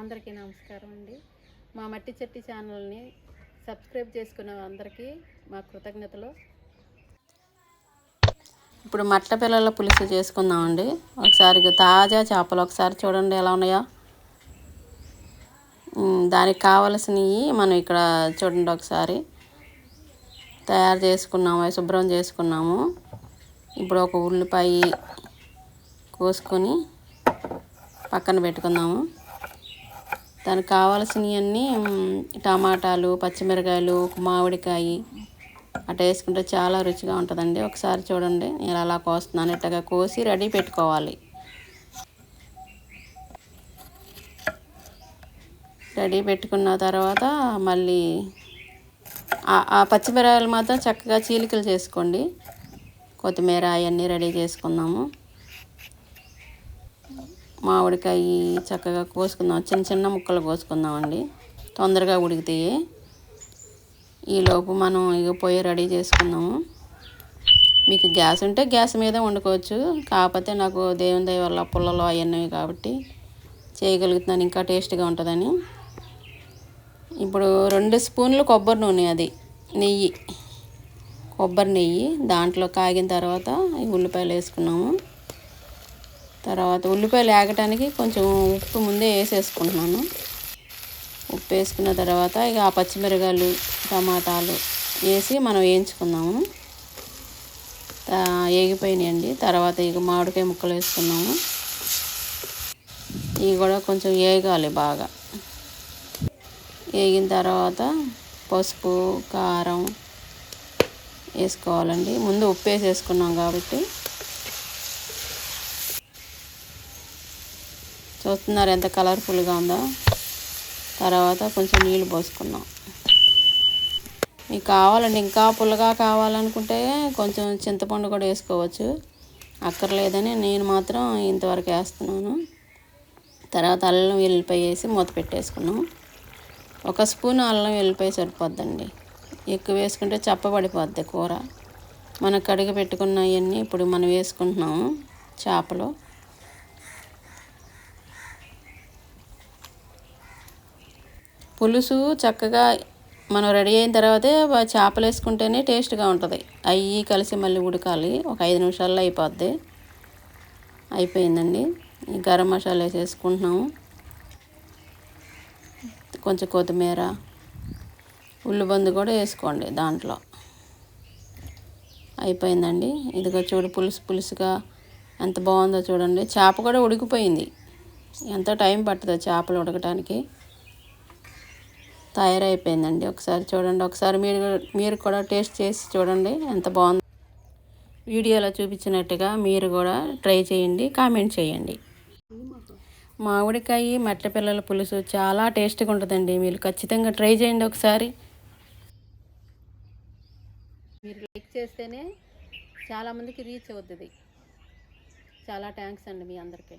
అందరికీ నమస్కారం అండి. మా మట్టి చెట్టి ఛానల్ని సబ్స్క్రైబ్ చేసుకున్న అందరికీ మా కృతజ్ఞతలు. ఇప్పుడు మట్ట పిల్లల పులుసు చేసుకుందామండి. ఒకసారి తాజా చేపలు ఒకసారి చూడండి ఎలా ఉన్నాయో. దానికి కావలసినవి మనం ఇక్కడ చూడండి ఒకసారి. తయారు చేసుకున్నాము అవి శుభ్రం చేసుకున్నాము. ఇప్పుడు ఒక ఉల్లిపాయ కోసుకొని పక్కన పెట్టుకుందాము. దానికి కావాల్సినవన్నీ టమాటాలు పచ్చిమిరకాయలు ఒక మామిడికాయ అట్లా వేసుకుంటే చాలా రుచిగా ఉంటుందండి. ఒకసారి చూడండి నేను అలా కోస్తున్నాను. ఇట్టగా కోసి రెడీ పెట్టుకోవాలి. రెడీ పెట్టుకున్న తర్వాత మళ్ళీ ఆ- ఆ పచ్చిమిరకాయలు మాత్రం చక్కగా చీలికలు చేసుకోండి. కొత్తిమీర అవన్నీ రెడీ చేసుకుందాము మామిడికాయ చక్కగా కోసుకుందాం. చిన్న చిన్న ముక్కలు కోసుకుందామండి. తొందరగా ఉడికితాయి. ఈలోపు మనం ఇక పొయ్యి రెడీ చేసుకుందాము. మీకు గ్యాస్ ఉంటే గ్యాస్ మీద వండుకోవచ్చు. కాకపోతే నాకు దేవుని దయ వల్ల పుల్లలు అవన్నీ కాబట్టి చేయగలుగుతున్నాను. ఇంకా టేస్ట్గా ఉంటుందని. ఇప్పుడు రెండు స్పూన్లు కొబ్బరి నూనె అది. నెయ్యి. కొబ్బరి నెయ్యి. దాంట్లో కాగిన తర్వాత ఈ ఉల్లిపాయలు వేసుకున్నాము. తర్వాత ఉల్లిపాయలు ఆగటానికి కొంచెం ఉప్పు ముందే వేసేసుకుంటున్నాను. ఉప్పు వేసుకున్న తర్వాత ఇక ఆ పచ్చిమిరకాయలు టమాటాలు వేసి మనం వేయించుకున్నాము వేగిపోయినాయండి తర్వాత ఇక మామిడికాయ ముక్కలు వేసుకున్నాము ఇవి కూడా కొంచెం వేగాలి బాగా. వేగిన తర్వాత పసుపు కారం వేసుకోవాలండి. ముందు ఉప్పు వేసేసుకున్నాం కాబట్టి చూస్తున్నారు ఎంత కలర్ఫుల్గా ఉందో. తర్వాత కొంచెం నీళ్ళు పోసుకున్నాం. మీకు కావాలండి ఇంకా పుల్లగా కావాలనుకుంటే కొంచెం చింతపండు కూడా వేసుకోవచ్చు. అక్కర్లేదని నేను మాత్రం ఇంతవరకు వేస్తున్నాను. తర్వాత అల్లం వెల్లిపాయ వేసి మూత పెట్టేసుకున్నాం. ఒక స్పూన్ అల్లం వెల్లిపాయ సరిపోద్దండి. ఎక్కువ వేసుకుంటే చప్పబడిపోద్ది కూర. మనం కడిగి పెట్టుకున్నవన్నీ ఇప్పుడు మనం వేసుకుంటున్నాము చేపలు. పులుసు చక్కగా మనం రెడీ అయిన తర్వాతే చేపలు వేసుకుంటేనే టేస్ట్గా ఉంటుంది. అవి కలిసి మళ్ళీ ఉడకాలి. ఒక ఐదు నిమిషాల్లో అయిపోద్ది. అయిపోయిందండి. ఈ గరం మసాలా వేసేసుకుంటున్నాము కొంచెం కొత్తిమీర ఉల్లిబందు కూడా వేసుకోండి దాంట్లో. అయిపోయిందండి. ఇదిగో చూడు పులుసు పులుసుగా ఎంత బాగుందో చూడండి. చేప కూడా ఉడికిపోయింది. ఎంత టైం పడుతుందో చేపలు ఉడకటానికి. తయారైపోయిందండి. ఒకసారి చూడండి. ఒకసారి మీరు మీరు కూడా టేస్ట్ చేసి చూడండి. ఎంత బాగుంది. వీడియోలో చూపించినట్టుగా మీరు కూడా ట్రై చేయండి. కామెంట్ చేయండి. మామిడికాయ మట్ట పిల్లల పులుసు చాలా టేస్ట్గా ఉంటుందండి. మీరు ఖచ్చితంగా ట్రై చేయండి ఒకసారి. మీరు లైక్ చేస్తేనే చాలామందికి రీచ్ అవుతుంది. చాలా థ్యాంక్స్ అండి మీ అందరికీ.